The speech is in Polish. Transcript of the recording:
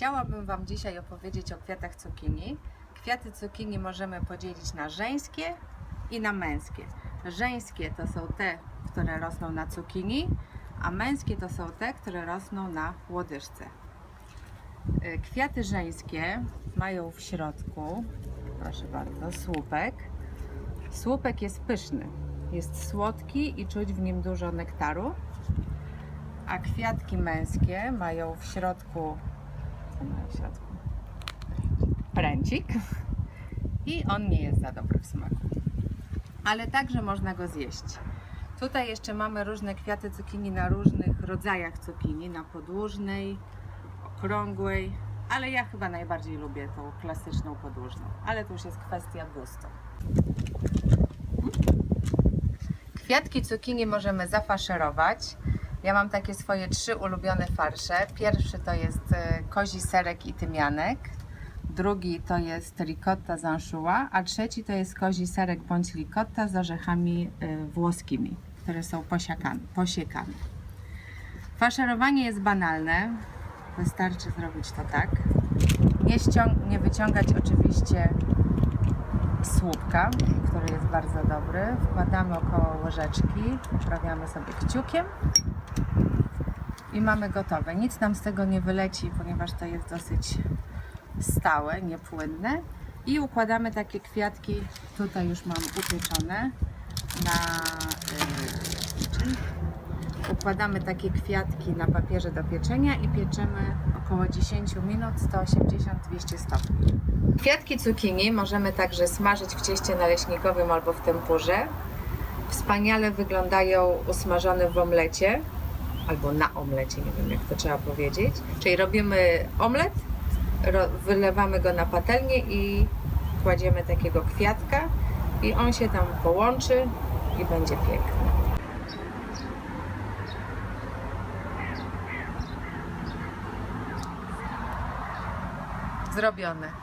Chciałabym Wam dzisiaj opowiedzieć o kwiatach cukinii. Kwiaty cukinii możemy podzielić na żeńskie i na męskie. Żeńskie to są te, które rosną na cukinii, a męskie to są te, które rosną na łodyżce. Y, Kwiaty żeńskie mają w środku, proszę bardzo, słupek. Słupek jest pyszny, jest słodki i czuć w nim dużo nektaru. A kwiatki męskie mają w środku, w środku? Pręcik. I on nie jest za dobry w smaku. Ale także można go zjeść. Tutaj jeszcze mamy różne kwiaty cukinii na różnych rodzajach cukinii, na podłużnej, okrągłej, ale ja chyba najbardziej lubię tą klasyczną podłużną, ale to już jest kwestia gustu. Kwiatki cukinii możemy zafaszerować. Ja mam takie swoje trzy ulubione farsze. Pierwszy to jest e, kozi serek i tymianek. Drugi to jest ricotta z anchois, a trzeci to jest kozi serek bądź ricotta z orzechami e, włoskimi, które są posiakane, posiekane. Faszerowanie jest banalne. Wystarczy zrobić to tak. Nie, nie wyciągać oczywiście słupka, który jest bardzo dobry. Wkładamy około łyżeczki, poprawiamy sobie kciukiem i mamy gotowe. Nic nam z tego nie wyleci, ponieważ to jest dosyć stałe, niepłynne. I układamy takie kwiatki, tutaj już mam upieczone, na czym? Układamy takie kwiatki na papierze do pieczenia i pieczemy około 10 minut 180-200 stopni. Kwiatki cukinii możemy także smażyć w cieście naleśnikowym albo w tempurze. Wspaniale wyglądają usmażone w omlecie albo na omlecie, nie wiem jak to trzeba powiedzieć. Czyli robimy omlet, ro, wylewamy go na patelnię i kładziemy takiego kwiatka i on się tam połączy i będzie piękny. Zrobione.